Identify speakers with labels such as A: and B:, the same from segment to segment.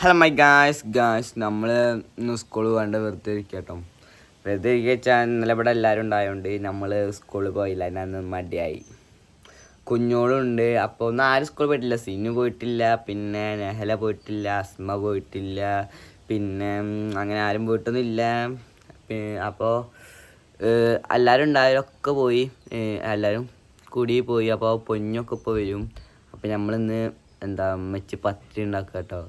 A: Hello my guys guys നമ്മൾ ഇന്ന് സ്കൂളിൽ പോകാണ്ട് വെറുതെ ഇരിക്കട്ടോ വെറുതെ ഇരിക്കാൻ ഇന്നലെ ഇവിടെ എല്ലാവരും ഉണ്ടായതുകൊണ്ട് നമ്മൾ സ്കൂളിൽ പോയില്ല. ഞാൻ മടിയായി. കുഞ്ഞോളുണ്ട് അപ്പോൾ ഒന്നും ആരും സ്കൂളിൽ പോയിട്ടില്ല. സിനു പോയിട്ടില്ല. പിന്നെ നെഹല പോയിട്ടില്ല. അസ്മ പോയിട്ടില്ല. പിന്നെ അങ്ങനെ ആരും പോയിട്ടൊന്നുമില്ല. അപ്പോൾ എല്ലാവരും ഉണ്ടായവരൊക്കെ പോയി. എല്ലാവരും കൂടി പോയി. അപ്പോൾ പൊഞ്ഞൊക്കെ ഇപ്പോൾ വരും. അപ്പോൾ നമ്മളിന്ന് എന്താ മെച്ച് പത്തിരി ഉണ്ടാക്കുക കേട്ടോ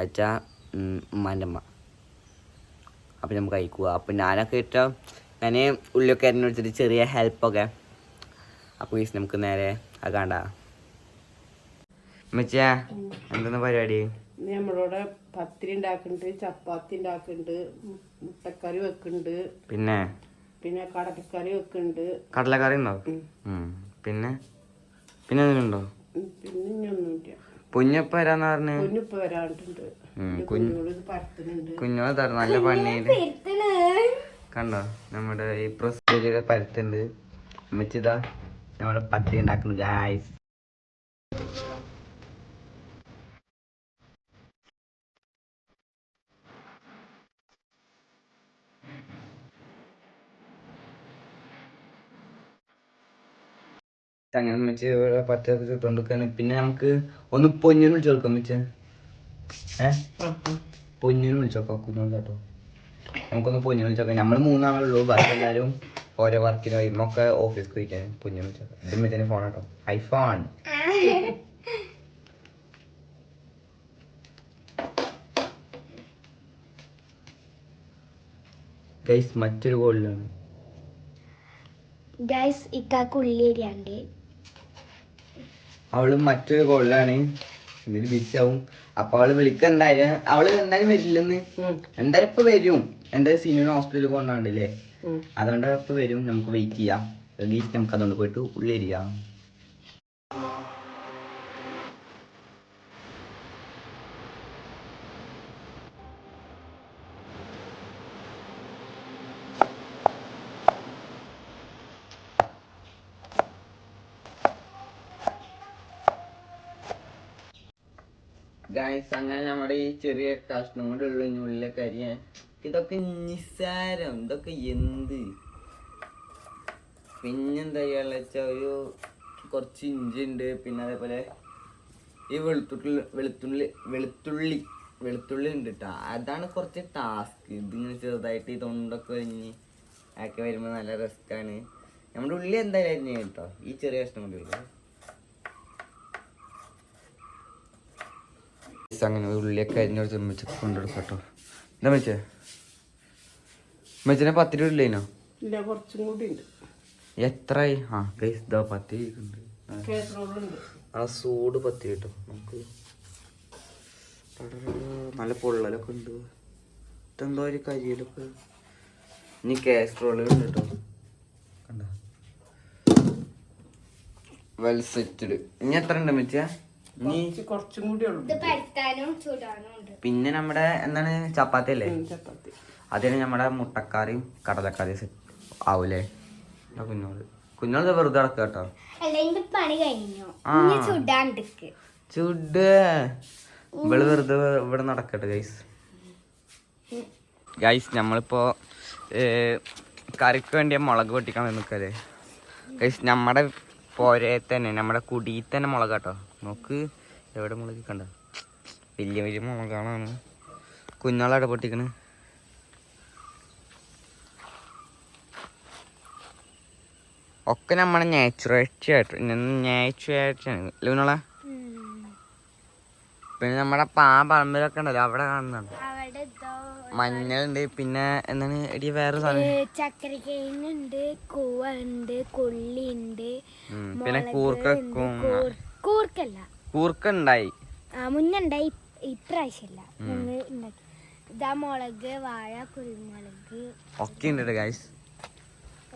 A: അച്ഛാ ഉമ്മാന്റെ അമ്മ അപ്പം നമുക്ക് കഴിക്കുക. അപ്പം ഞാനൊക്കെ ഇട്ടോ ഞാൻ ഉള്ളിയൊക്കെ എന്നെ വിളിച്ചിട്ട് ചെറിയ ഹെൽപ്പൊക്കെ. അപ്പോൾ ഈസ് നമുക്ക് നേരെ അത് കണ്ട. മെച്ചാ എന്താണ് പരിപാടി?
B: നമ്മളിവിടെ നമ്മളോട് പത്തിരി ഉണ്ടാക്കുന്നുണ്ട് ചപ്പാത്തി ഉണ്ടാക്കുന്നുണ്ട് മുട്ടക്കറി വെക്കുന്നുണ്ട്
A: പിന്നെ?
B: പിന്നെ കടലക്കറി വെക്കുന്നുണ്ട്
A: കടലക്കറി ഉണ്ടോ. പിന്നെ? പിന്നെ എന്തെങ്കിലും
B: ഉണ്ടോ? പിന്നെ ഇനിയൊന്നുമില്ല
A: കുഞ്ഞപ്പ വരാന്ന് പറഞ്ഞു.
B: കുഞ്ഞിപ്പ് വരാണ്ടുണ്ട്
A: കുഞ്ഞോളെ തര നല്ല പണിയിൽ കണ്ടോ? നമ്മുടെ ഈ പ്രൊസീജിയർ പരത്തുണ്ട് അമ്മച്ചിതാ നമ്മുടെ പത്തി ഉണ്ടാക്കുന്നു ഗായ്സ് അങ്ങനെ വെച്ച് പത്ത് ചുട്ടുകൊണ്ടിരിക്കാണ് പിന്നെ നമുക്ക് ഒന്ന് പൊന്നിന് വിളിച്ചു കൊടുക്കാം വെച്ച് ഏഹ് വിളിച്ചു നോക്കാം കുഞ്ഞോളെ കേട്ടോ നമുക്കൊന്ന് വിളിച്ചു വിളിച്ചോക്കാം നമ്മൾ മൂന്നാളുള്ളൂ ബാക്കി എല്ലാവരും ഓരോ വർക്കിനോ ഇമ്മൊക്കെ ഓഫീസിൽ പോയിക്കാൻ പൊന്നിന് വിളിച്ചോക്കാം ഇത് മെച്ചന് ഫോൺ കേട്ടോ ഐഫോൺ ഗൈസ് മറ്റൊരു ഗോളിലാണ്
C: ഗൈസ് ഇക്കാക്ക് ഉള്ളിരിയാണ്ട്
A: അവൾ മറ്റൊരു കോളിലാണ്. ഇതിൽ ബിച്ചാവും. അപ്പൊ അവൾ വിളിക്ക എന്തായാലും അവൾ എന്തായാലും വരില്ലെന്ന്. എന്തായാലും ഇപ്പൊ വരും. എന്തായാലും സീനിയർ ഹോസ്പിറ്റലിൽ കൊണ്ടാണ്ടല്ലേ. അതുകൊണ്ട് ഇപ്പൊ വരും. നമുക്ക് വെയിറ്റ് ചെയ്യാം. നമുക്ക് അതുകൊണ്ട് പോയിട്ട് ഉള്ളിരിക്കാം ഗായ്സ് അങ്ങനെ നമ്മുടെ ഈ ചെറിയ കഷ്ണം കൊണ്ടുള്ള ഉള്ളിലൊക്കെ അരിയാൻ ഇതൊക്കെ നിസ്സാരം. ഇതൊക്കെ എന്ത്? പിന്നെന്താ ചെയ്യാന്ന് വെച്ചാൽ ഒരു കുറച്ച് ഇഞ്ചി ഉണ്ട്. പിന്നെ അതേപോലെ ഈ വെളുത്തുള്ളി വെളുത്തുള്ളി വെളുത്തുള്ളി വെളുത്തുള്ളി ഉണ്ട് കേട്ടോ അതാണ് കുറച്ച് ടാസ്ക് ഇതിങ്ങനെ ചെറുതായിട്ട് ഈ തൊണ്ടൊക്കെ കഴിഞ്ഞ് ഒക്കെ വരുമ്പോൾ നല്ല റിസ്ക്കാണ് നമ്മുടെ ഉള്ളി എന്തായാലും കേട്ടോ. ഈ ചെറിയ കഷ്ണം കൊണ്ടുള്ളൂ അങ്ങനെ ഉള്ളിയൊക്കെ അരിഞ്ഞൊരു ഉമ്മച്ചക്ക് കൊണ്ടുവിടും കേട്ടോ. എന്താ മെച്ചേ മെച്ചിനെ രൂപ ഇല്ലേനോ
B: ഇല്ല കുറച്ചും കൂടി ഉണ്ട്.
A: എത്രയായി ആ ഗൈസ് ഇതാ
B: പത്തി
A: ആ സൂട് പത്തി കേട്ടോ. നമുക്ക് നല്ല പൊള്ളലൊക്കെ ഉണ്ട്. ഇതെന്തോ ഒരു കരിയിലൊക്കെ ഇനി കേസ്ട്രോളുകൾ ഉണ്ട് കേട്ടോ. കണ്ട? വെൽ സെറ്റഡ് ഇനി എത്ര ഉണ്ട് മെച്ചാ
B: കുറച്ച് കൂടി ഉള്ളു.
A: പിന്നെ നമ്മുടെ എന്താണ് ചപ്പാത്തി അല്ലേ?
B: ചപ്പാത്തി.
A: അതിന് നമ്മുടെ മുട്ടക്കറിയും കടലക്കറിയും സെറ്റ് ആവൂലേ? കുഞ്ഞോട് കുഞ്ഞോട് വെറുതെ കിടക്കുക കേട്ടോ.
C: പണി കഴിഞ്ഞു.
A: ചുഡ് ഇവൾ വെറുതെ ഇവിടെ നടക്കട്ടെ ഗൈസ് ഗൈസ് നമ്മളിപ്പോ കറിക്ക് വേണ്ടി മുളക് പൊട്ടിക്കാൻ നിൽക്കല്ലേ ഗൈസ് നമ്മുടെ പോരെ തന്നെ. നമ്മുടെ കുടിയിൽ തന്നെ മുളക് കേട്ടോ നോക്ക് എവിടെ മുളക് കണ്ട? വലിയ വലിയ മുളകാണ്. കുഞ്ഞാളാട പൊട്ടിക്കണ്. ഒക്കെ നമ്മുടെ നാച്ചുറേറ്റായിട്ട് ആണ് ലൂനോളെ പിന്നെ നമ്മുടെ പാ പറമ്പിലൊക്കെ ഉണ്ടല്ലോ അവിടെ കാണുന്നുണ്ട്. മഞ്ഞളുണ്ട് പിന്നെ എന്താണ് എടി വേറെ സാധനം?
C: ചക്കരക്കേങ്ങുണ്ട് ഉണ്ട് കൊള്ളി ഉണ്ട്
A: പിന്നെ കൂർക്ക
C: കൂർക്കല്ല.
A: കൂർക്ക ഉണ്ടായി
C: ആ മുന്നുണ്ടായി ഇപ്രാവശ്യമില്ല ഇതാ മുളക് വാഴ കുരുമുളക്.
A: ഒക്കെ ഉണ്ട് ഗൈസ്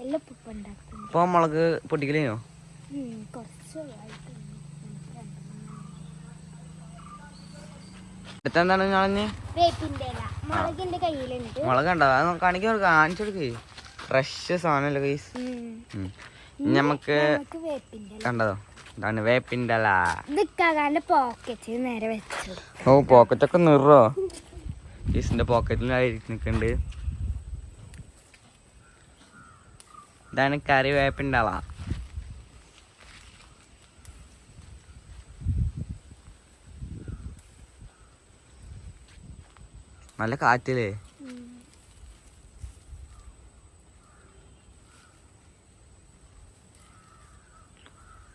C: എല്ലാം ഉപ്പ് ഉണ്ടാക്കും
A: ഇപ്പൊ മുളക് പൊട്ടിക്കലേനോ?
C: കുറച്ച് ആയിട്ടുണ്ട്.
A: അടുത്ത എന്താണ് ഞാളഞ്ഞ് മുളക് ഉണ്ടോ അത് കാണിക്കാൻ കാണിച്ചു കൊടുക്കേ. ഫ്രഷ് സാധനമല്ലേ
C: കൈസ്.
A: നമുക്ക് കണ്ടതോ? ഇതാണ് വേപ്പിന്റെ അല
C: പോക്കറ്റ് ഇക്കാകാന്റെ നേരെ വെച്ചു.
A: ഓ പോക്കറ്റൊക്കെ നിറോ? ഈസിന്റെ പോക്കറ്റിലായിരിക്കും നിൽക്കുന്നുണ്ട് ഇതാണ് കറി വേപ്പിന്റെ അള നല്ല കാറ്റല്ലേ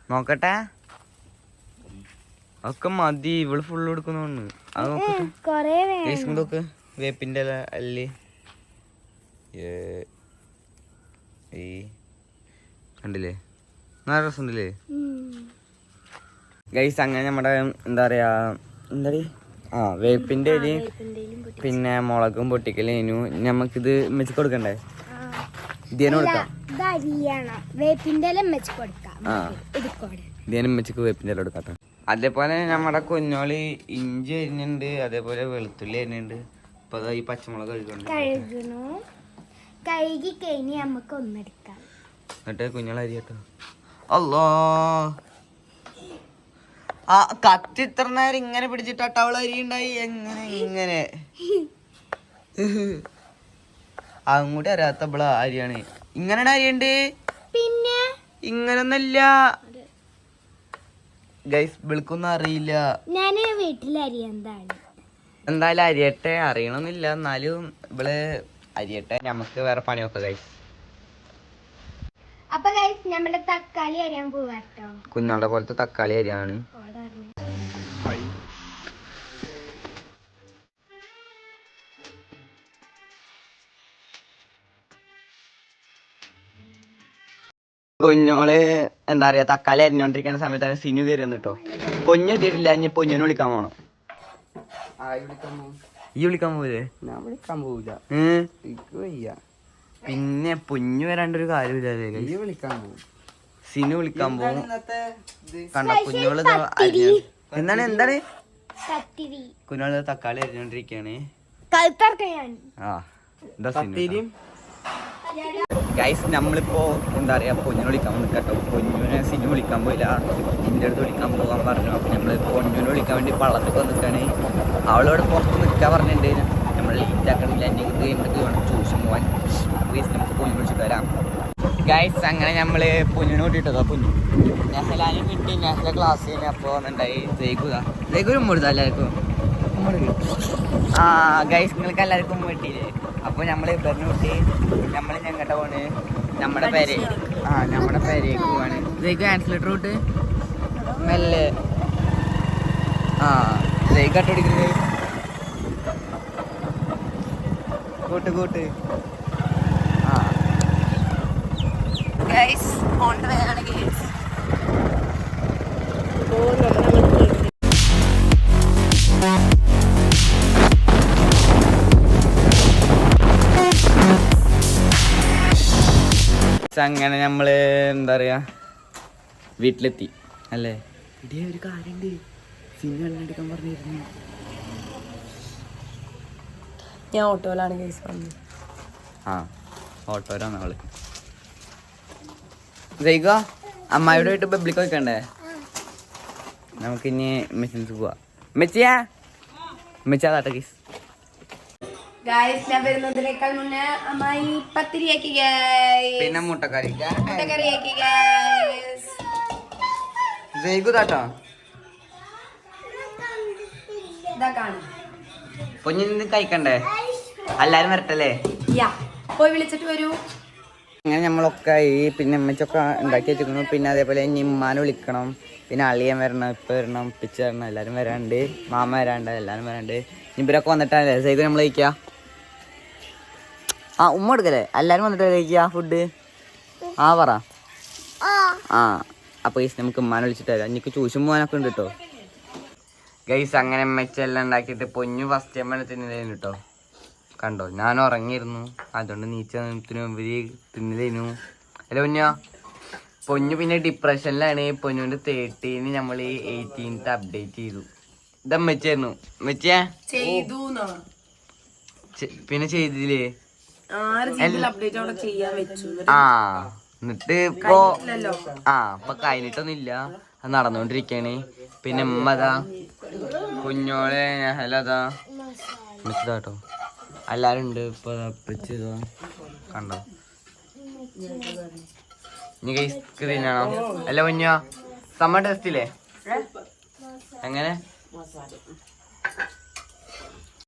A: നോക്കട്ടെ. ഒക്കെ മതി. ഇവൾ ഫുള്ള് എടുക്കുന്നോണ്ട് അത് നോക്കട്ടെ. നോക്ക് വേപ്പിന്റെ അല്ലേ. ഈ കണ്ടില്ലേ? നല്ല രസമുണ്ടല്ലേ?
C: ഉണ്ടല്ലേ
A: ഗൈസ് അങ്ങനെ നമ്മുടെ എന്താ പറയാ എന്താ ആ വേപ്പിന്റെ
C: ഇലയും
A: പിന്നെ മുളകും പൊട്ടിക്കലേനു നമുക്കിത് മെച്ച് കൊടുക്കണ്ടേ. ഇതിനെ കൊടുക്കാം. ഇതിനും മെച്ചക്ക് വേപ്പിന്റെ ഇല കൊടുക്കാം അതേപോലെ നമ്മുടെ കുഞ്ഞോളി ഇഞ്ചി അരിഞ്ഞുണ്ട് അതേപോലെ വെളുത്തുള്ളി അരിഞ്ഞുണ്ട്. ഇപ്പൊ ഈ പച്ചമുളക്
C: കഴുകണു. കഴുകി കഴിഞ്ഞ് നമുക്ക് ഒന്നെടുക്കാം
A: എന്നിട്ട് കുഞ്ഞോളരി കേട്ടോ അല്ലോ ആ കത്തി ഇത്ര നേരം ഇങ്ങനെ പിടിച്ചിട്ട് അട്ടവള അരി ഉണ്ടായി. എങ്ങനെ ഇങ്ങനെ. അങ്ങോട്ട് അറിയാത്ത ഇവള അരിയാണ്. ഇങ്ങനെ അരിയുണ്ട്?
C: പിന്നെ?
A: ഇങ്ങനൊന്നല്ല ഗൈസ് വിളിക്കൊന്നും അറിയില്ല.
C: ഞാൻ എന്താണ്
A: എന്തായാലും അരിയട്ടെ അറിയണമെന്നില്ല എന്നാലും ഇവൾ അരിയട്ടെ നമുക്ക് വേറെ പണിയൊക്കെ ഗൈസ്
C: അപ്പൊ ഗൈസ് നമ്മുടെ തക്കാളി അരിയാൻ പോവാട്ടോ
A: കുഞ്ഞാളുടെ പോലത്തെ തക്കാളി അരിയാണ്. കുഞ്ഞോൾ എന്താ പറയാ തക്കാളി അരിഞ്ഞോണ്ടിരിക്കുന്ന സമയത്താണ് സിനു കയറി വന്നിട്ടോ പൊഞ്ഞു എത്തിയിട്ടില്ല ഇനി പൊഞ്ഞിനെ വിളിക്കാൻ പോണം. ഈ വിളിക്കാൻ പോവില്ലേ
B: ഞാൻ വിളിക്കാൻ പോവില്ല
A: ഏഹ്
B: എനിക്ക് വയ്യ.
A: പിന്നെ പൊഞ്ഞു വരാണ്ടൊരു
B: കാര്യമില്ല വിളിക്കാൻ പോകും
A: സിനു വിളിക്കാൻ പോകും കണ്ട കുഞ്ഞോൾ എന്താണ് എന്താണ്? കുഞ്ഞോൾ തക്കാളി അരിഞ്ഞോണ്ടിരിക്കാണ്
C: കഴുത്തറക്ക ഞാൻ
A: ആ എന്താ സിനു ഗൈസ് നമ്മളിപ്പോ എന്താ പറയാ പൊന്നിനെ വിളിക്കാൻ നിൽക്കട്ടോ കേട്ടോ. പൊന്നുവിനെ സിനു വിളിക്കാൻ പോയില്ല. എന്റെ അടുത്ത് വിളിക്കാൻ പോകാൻ പറഞ്ഞു. അപ്പൊ നമ്മൾ പൊന്നുവിനെ വിളിക്കാൻ വേണ്ടി പള്ളത്തൊക്കെ വന്നിട്ടാണ് അവളോട് പുറത്ത് നിൽക്കാൻ പറഞ്ഞിട്ടുണ്ട്. നമ്മൾ ലേറ്റ് ആക്കണില്ല. എന്റെ കഴിഞ്ഞിട്ട് വേണം ട്യൂഷൻ പോകാൻ പ്ലീസ് നമുക്ക് പുഞ്ഞു വിളിച്ചിട്ട് വരാം ഗൈസ് അങ്ങനെ നമ്മൾ പുഞ്ഞിനെ കൂട്ടിയിട്ടതാ പുഞ്ഞു നെഹലാനും കിട്ടി നെഹല ക്ലാസ് കഴിഞ്ഞ അപ്പോൾ എന്തായി ജയിക്കുക ജയിക്കൂരും മുഴുതാ ആ ഗൈസ് നിങ്ങൾക്ക് എല്ലാവർക്കും കിട്ടിയില്ലേ? അപ്പോൾ നമ്മൾ ഇവരിനെ കിട്ടി നമ്മൾ ഞങ്ങളുടെ പോണ്? നമ്മുടെ പേര്. ആ നമ്മുടെ പേരേക്ക് പോവാണ്. ജയിക്കും ആൻസിലേറ്റർ വിട്ട് മെല്ലെ. ആ ഇതേക്ക് കട്ടുപിടിക്കുന്നത് കൂട്ട് കൂട്ട് ആ ഗൈസ് ഓൺ ഗൈസ് അങ്ങനെ നമ്മൾ എന്താ പറയാ വീട്ടിലെത്തി അല്ലേ? ഇടിയ ഒരു കാര്യണ്ട്. സിനിമ എടുക്കാൻ പറഞ്ഞിരുന്നു.
B: ഞാൻ ഓട്ടോയിലാണ് കേസ് പറഞ്ഞത്
A: ആ ഓട്ടോയിലാണ് അവൾ. ജയിക്കോ? അമ്മായിയുടെ വീട്ടിൽ പബ്ലിക് വെക്കണ്ടേ? നമുക്കിനി മെസ്സിൻസ് പോവാ. മെച്ചിയാ? മെച്ചാതാട്ടെ കേസ്
B: കീസ് ഞാൻ വരുന്നതിനേക്കാൾ മുന്നേ അമ്മായി പത്തിരിയാക്കി ഗായ്സ്
A: പിന്നെ മുട്ടക്കറി.
B: മുട്ടക്കറിയാക്കി
A: ജയിക്കു താട്ടോ. പൊഞ്ഞിന്ന് കഴിക്കണ്ടേ? എല്ലാരും വരട്ടല്ലേ?
B: പോയി വിളിച്ചിട്ട് വരൂ.
A: അങ്ങനെ നമ്മളൊക്കെ ഈ പിന്നെ അമ്മച്ചൊക്കെ ഉണ്ടാക്കി വെച്ചിരിക്കുന്നു. പിന്നെ അതേപോലെ ഇനി ഉമ്മാനെ വിളിക്കണം. പിന്നെ അളിയൻ വരണം ഇപ്പം വരണം പിച്ച വരണം എല്ലാവരും വരാണ്ട് മാമ വരാണ്ട് എല്ലാവരും വരാണ്ട്. ഇവരൊക്കെ വന്നിട്ടല്ലേ സൈക്കിൾ നമ്മൾ കഴിക്കുക ആ ഉമ്മ എടുക്കല്ലേ എല്ലാവരും വന്നിട്ട് കഴിക്കുക ഫുഡ് ആ പറ. ആ അപ്പോൾ ഗൈസ് നമുക്ക് ഉമ്മാനെ വിളിച്ചിട്ട് വരാം. എനിക്ക് ചൂഷും പോകാനൊക്കെ ഉണ്ട് കേട്ടോ ഗൈസ് അങ്ങനെ മെച്ചെല്ലാം ഉണ്ടാക്കിയിട്ട് പൊന്നു ഫസ്റ്റ് ടൈം തന്നെ കേട്ടോ കണ്ടോ? ഞാൻ ഉറങ്ങിയിരുന്നു. അതുകൊണ്ട് നീച്ചതിന് ഇവർ തിന്നതേനു. അല്ല പൊന്ന? പൊന്നു പിന്നെ ഡിപ്രഷനിലാണ് പൊന്നുവിന്റെ തേർട്ടീന് നമ്മൾ ഈ എയ്റ്റീൻത്ത് അപ്ഡേറ്റ് ചെയ്തു ഇതമ്മച്ചായിരുന്നു മെച്ചിയാ
B: ചെയ്തു
A: പിന്നെ ചെയ്തില്ലേ? ആ എന്നിട്ട് ഇപ്പോ ആ ഇപ്പൊ കഴിഞ്ഞിട്ടൊന്നുമില്ല. അത് നടന്നുകൊണ്ടിരിക്കാണ് പിന്നെ ഉമ്മതാ കുഞ്ഞോളെ ഹലോ അതാ. മിച്ചതാട്ടോ എല്ലാരും ഉണ്ട്. ഇപ്പൊ കണ്ടോ? ഇനി കൈ സ്ക്രീനാണോ അല്ല കുഞ്ഞോ സമ്മർ ടെസ്റ്റില്ലേ എങ്ങനെ?